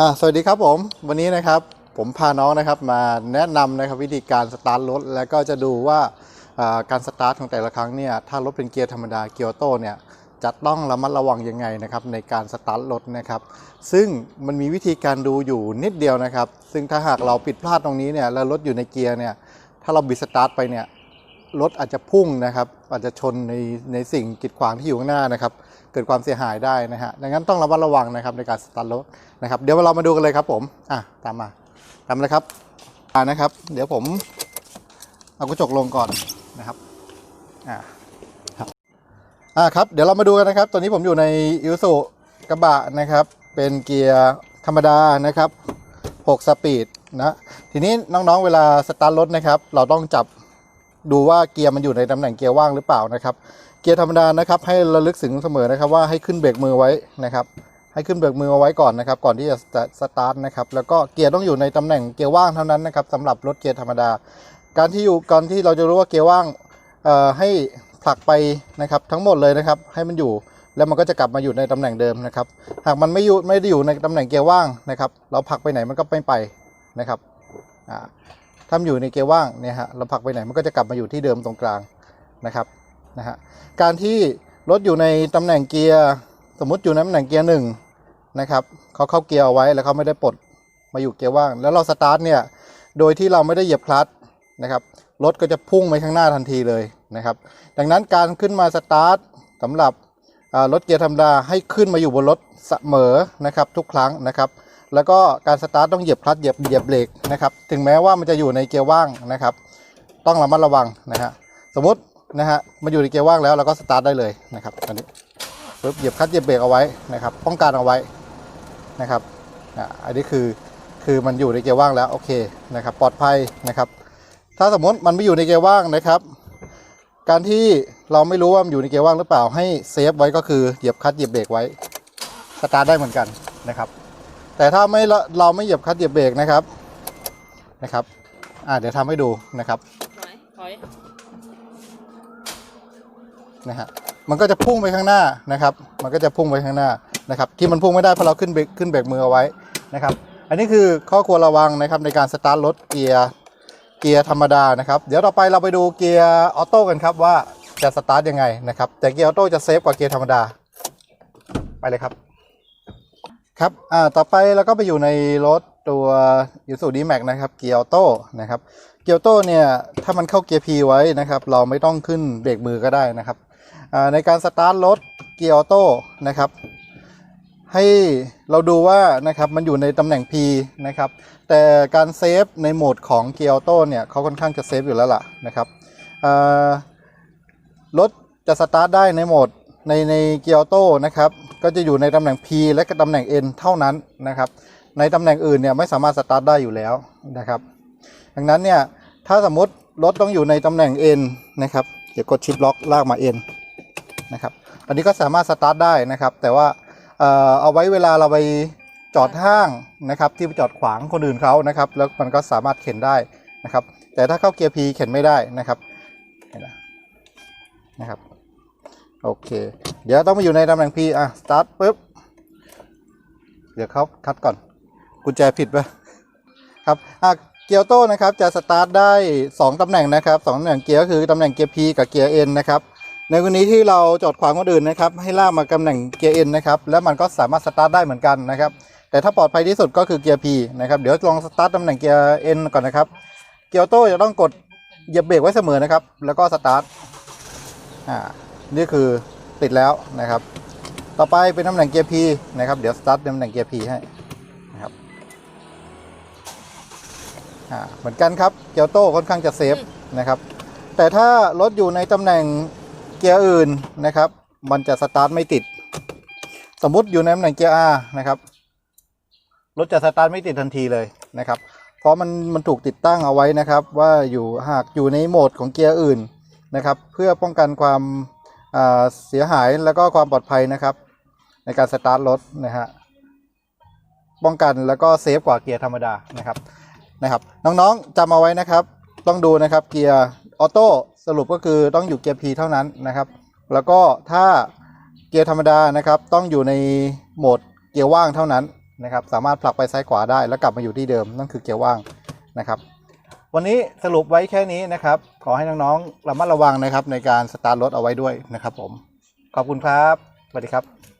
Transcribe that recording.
อ่าสวัสดีครับผมวันนี้นะครับผมพาน้องนะครับมาแนะนำนะครับวิธีการสตาร์ทรถแล้วก็จะดูว่าอ่าการสตาร์ทของแต่ละครั้งเนี่ยถ้ารถเป็นเกียร์ธรรมดาเกียร์ออโต้เนี่ยจะต้องระมัดระวังยังไงนะครับในการสตาร์ทรถนะครับ ซึ่งมันมีวิธีการดูอยู่นิดเดียวนะครับ ซึ่งถ้าหากเราผิดพลาดตรงนี้เนี่ยแล้วรถอยู่ในเกียร์เนี่ยถ้าเราบิดสตาร์ทไปเนี่ย รถอาจจะพุ่งนะครับ อาจจะชนในในสิ่งกีดขวางที่อยู่ข้างหน้านะครับ เกิดความเสียหายได้นะฮะดังนั้นต้องระมัดระวังนะครับในการสตาร์ทรถนะครับ เดี๋ยวเรามาดูกันเลยครับผมอะตามมาตามเลยครับอ่านะครับ เดี๋ยวผมเอากระจกลงก่อนนะครับอ่าครับอ่าครับ เดี๋ยวเรามาดูกันนะครับตัวนี้ผมอยู่ในอิวสุกระบะนะครับ เป็นเกียร์ธรรมดานะครับ 6 สปีดนะ ทีนี้น้องๆ เวลาสตาร์ทรถนะครับ เราต้องจับ ดูว่าเกียร์มันอยู่ในตำแหน่งเกียร์ว่างหรือเปล่านะครับ เกียร์ธรรมดานะครับ ให้ระลึกถึงเสมอนะครับ ว่าให้ขึ้นเบรกมือไว้นะครับ ให้ขึ้นเบรกมือเอาไว้ก่อนนะครับ ก่อนที่จะสตาร์ทนะครับ แล้วก็เกียร์ต้องอยู่ในตำแหน่งเกียร์ว่างเท่านั้นนะครับสำหรับรถเกียร์ธรรมดา การที่อยู่ก่อนที่เราจะรู้ว่าเกียร์ว่างให้ผลักไปนะครับทั้งหมดเลยนะครับ ให้มันอยู่แล้วมันก็จะกลับมาอยู่ในตำแหน่งเดิมนะครับ หากมันไม่อยู่ไม่ได้อยู่ในตำแหน่งเกียร์ว่างนะครับ เราผลักไปไหนมันก็ไม่ไปนะครับอ่า ถ้าอยู่ในเกียร์ว่างเนี่ยฮะเราผลักไปไหนมันก็จะกลับมาอยู่ที่เดิมตรงกลางนะครับนะฮะการที่รถอยู่ในตำแหน่งเกียร์สมมุติอยู่ในตำแหน่งเกียร์หนึ่งนะครับเขาเข้าเกียร์เอาไว้แล้วเขาไม่ได้ปลดมาอยู่เกียร์ว่าง แล้วเราสตาร์ทเนี่ยโดยที่เราไม่ได้เหยียบคลัตช์นะครับรถก็จะพุ่งไปข้างหน้าทันทีเลยนะครับ ดังนั้นการขึ้นมาสตาร์ทสำหรับรถเกียร์ธรรมดาให้ขึ้นมาอยู่บนรถเสมอนะครับทุกครั้งนะครับ แล้วก็การสตาร์ทต้องเหยียบคลัตช์เหยียบเหยียบเบรกนะครับถึงแม้ว่ามันจะอยู่ในเกียร์ว่างนะครับ ต้องระมัดระวังนะฮะสมมตินะฮะมันอยู่ในเกียร์ว่างแล้วเราก็สตาร์ทได้เลยนะครับอันนี้ปึ๊บเหยียบคลัตช์เหยียบเบรกเอาไว้นะครับป้องกันเอาไว้นะครับอ่าอันนี้คือคือมันอยู่ในเกียร์ว่างแล้วโอเคนะครับปลอดภัยนะครับ ถ้าสมมติมันไม่อยู่ในเกียร์ว่างนะครับ การที่เราไม่รู้ว่ามันอยู่ในเกียร์ว่างหรือเปล่าให้เซฟไว้ก็คือเหยียบคลัตช์เหยียบเบรกไว้สตาร์ทได้เหมือนกันนะครับ แต่ถ้าไม่ละเราไม่เหยียบคลัตช์เหยียบเบรกนะครับนะครับอ่าเดี๋ยวทำให้ดูนะครับถอยถอยนะฮะมันก็จะพุ่งไปข้างหน้านะครับ มันก็จะพุ่งไปข้างหน้านะครับ ที่มันพุ่งไม่ได้เพราะเราขึ้นเบรกขึ้นเบรกมือเอาไว้นะครับ อันนี้คือข้อควรระวังนะครับในการสตาร์ทรถเกียร์เกียร์ธรรมดานะครับ เดี๋ยวต่อไปเราไปดูเกียร์ออโต้กันครับว่าจะสตาร์ทยังไงนะครับ แต่เกียร์ออโต้จะเซฟกว่าเกียร์ธรรมดา ไปเลยครับ ครับอ่าต่อไปเราก็ไปอยู่ในรถตัวยูสูดีแม็กนะครับ เกียร์ออโต้นะครับ เกียร์ออโต้เนี่ย ถ้ามันเข้าเกียร์ P ไว้นะครับ เราไม่ต้องขึ้นเบรกมือก็ได้นะครับอ่าในการสตาร์ทรถเกียร์ออโต้นะครับ ให้เราดูว่านะครับมันอยู่ในตำแหน่ง P นะครับ แต่การเซฟในโหมดของเกียร์ออโต้เนี่ยเขาค่อนข้างจะเซฟอยู่แล้วล่ะนะครับรถจะสตาร์ทได้ในโหมด ในในเกียร์ออโต้นะครับ ก็จะอยู่ในตำแหน่ง P และก็ตำแหน่ง N เท่านั้นนะครับ ในตำแหน่งอื่นเนี่ยไม่สามารถสตาร์ทได้อยู่แล้วนะครับ ดังนั้นเนี่ยถ้าสมมติรถต้องอยู่ในตำแหน่ง N นะครับเดี๋ยวกดชิปล็อกลากมา N นะครับอันนี้ก็สามารถสตาร์ทได้นะครับ แต่ว่าเอ่อเอาไว้เวลาเราไปจอดห้างนะครับ ที่ไปจอดขวางคนอื่นเขานะครับ แล้วมันก็สามารถเข็นได้นะครับ แต่ถ้าเข้าเกียร์ P เข็นไม่ได้นะครับนะครับ โอเค เดี๋ยวต้องมาอยู่ในตำแหน่ง P อะ สตาร์ทปุ๊บ เดี๋ยวเขาคัดก่อน กุญแจผิดปะครับ อะ เกียร์โต้นะครับ จะสตาร์ทได้ 2ตำแหน่งนะครับสองตำแหน่งเกียร์ก็คือตำแหน่งเกียร์ P กับเกียร์ N นะครับ ในกรณีที่เราจอดขวางคนอื่นนะครับ ให้ลากมาตำแหน่งเกียร์ N นะครับ แล้วมันก็สามารถสตาร์ทได้เหมือนกันนะครับ แต่ถ้าปลอดภัยที่สุดก็คือเกียร์ P นะครับ เดี๋ยวลองสตาร์ทตำแหน่งเกียร์ N ก่อนนะครับ เกียร์โต้จะต้องกดเหยียบเบรกไว้เสมอนะครับ แล้วก็สตาร์ท อ่า นี่คือติดแล้วนะครับ ต่อไปเป็นตำแหน่งเกียร์ P นะครับ เดี๋ยวสตาร์ทตำแหน่งเกียร์ P ให้นะครับเหมือนกันครับเกียร์โต้ค่อนข้างจะเซฟนะครับ แต่ถ้ารถอยู่ในตำแหน่งเกียร์อื่นนะครับ มันจะสตาร์ทไม่ติด สมมุติอยู่ในตำแหน่งเกียร์ R นะครับรถจะสตาร์ทไม่ติดทันทีเลยนะครับ เพราะมันมันถูกติดตั้งเอาไว้นะครับ ว่าอยู่หากอยู่ในโหมดของเกียร์อื่นนะครับ เพื่อป้องกันความ เสียหายแล้วก็ความปลอดภัยนะครับ ในการสตาร์ทรถนะฮะป้องกันแล้วก็เซฟกว่าเกียร์ธรรมดานะครับนะครับ น้องๆจำเอาไว้นะครับ ต้องดูนะครับเกียร์ออโต้สรุปก็คือต้องอยู่เกียร์ P เท่านั้นนะครับ แล้วก็ถ้าเกียร์ธรรมดานะครับ ต้องอยู่ในโหมดเกียร์ว่างเท่านั้นนะครับ สามารถผลักไปซ้ายขวาได้แล้วกลับมาอยู่ที่เดิมนั่นคือเกียร์ว่างนะครับ วันนี้สรุปไว้แค่นี้นะครับ ขอให้น้องๆระมัดระวังนะครับในการสตาร์ทรถเอาไว้ด้วยนะครับผม ขอบคุณครับ สวัสดีครับ